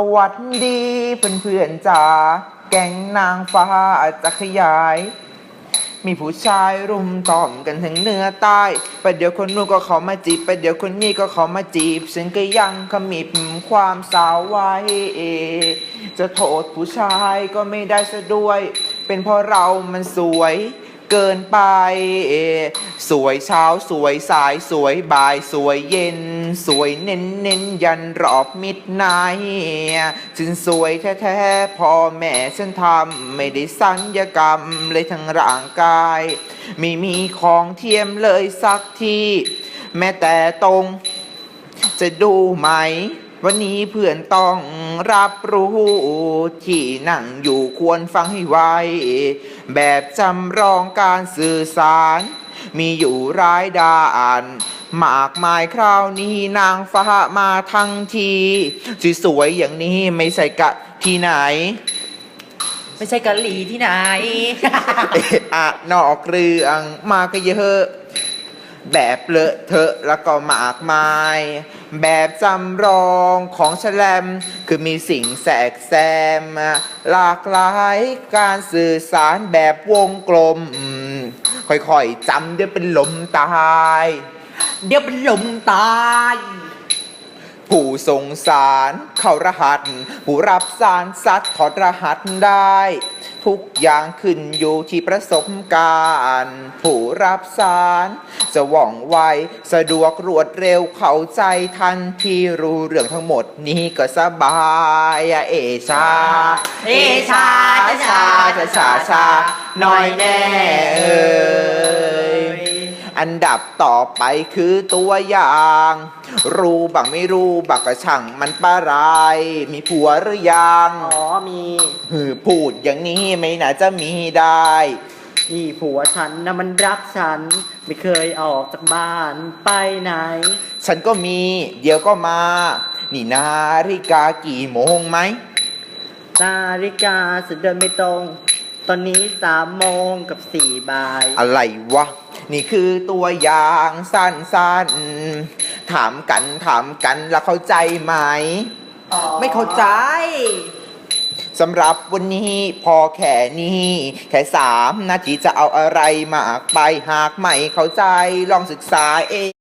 สวัสดีเพื่อนเพื่อนๆจ๋าแก๊งนางฟ้าจะขยาย มีผู้ชายรุมต่อมกันถึงเหนื้อใต้ประเดี๋ยวคนนู้นก็เขามาจีบประเดี๋ยวคนนี้ก็เขามาจีบ ฉันก็ยังขมิบความสาวไว้จะโทษผู้ชายก็ไม่ได้ซะด้วย เป็นเพราะเรามันสวย เกินไป สวยเช้าสวยสายสวยบ่ายสวยเย็น สวยเน้นเน้นยันรอบมิดไนฉันสวยแท้ๆพ่อแม่ฉันทำไม่ได้สัญญกรรมเลยทั้งร่างกาย ไม่มีของเทียมเลยสักทีแม้แต่ตรง จะดูไหม วันนี้เพื่อนต้อง รับรู้ที่นั่งอยู่ควรฟังให้ไวแบบจำลองการสื่อสาร มีอยู่ร้ายดานมากมายคราวนี้นางฟ้ามาทั้งทีสวยๆอย่างนี้ไม่ใช่กะที่ไหน ไม่ใช่กะหรี่ที่ไหนเอะอะนอกเรื่องมาก็เยอะ แบบเลอะเทอะแล้วก็มากมาย แบบจำลองของแฉลมคือมีสิ่งแสกแซม หลากหลายการสื่อสารแบบวงกลม ค่อยๆจำเดี๋ยวเป็นลมตาย เดี๋ยวเป็นลมตายผู้สงสาร เข้ารหัส ผู้รับสารสัตว์ถอดรหัสได้ ทุกอย่างขึ้นอยู่ที่ประสบการณ์ ผู้รับสารจะว่องไว สะดวกรวดเร็วเข้าใจทันที่รู้เรื่องทั้งหมดนี้ก็สบายอะเอชา เอชาชาชาชาชาหน่อยแน่เอ่ย อันดับต่อไปคือตัวอย่าง รู้บังไม่รู้บักกระช่างมันปะไรมีผัวหรือยังอ๋อมีหือพูดอย่างนี้ไม่น่าจะมีได้ อีผัวฉันนะมันรักฉัน ไม่เคยออกจากบ้านไปไหน ฉันก็มี เดี๋ยวก็มา นี่นาฬิกากี่โมงไหม นาฬิกาสุดเดินไม่ตรง ตอนนี้สามโมงกับสี่บ่าย อะไรวะ นี่คือตัวอย่างสั้นๆ ถามกันถามกันแล้วเข้าใจไหม ไม่เข้าใจ สำหรับวันนี้พอแค่นี้ แค่สามนาทีจะเอาอะไรมากไปหากไม่เข้าใจลองศึกษาเอง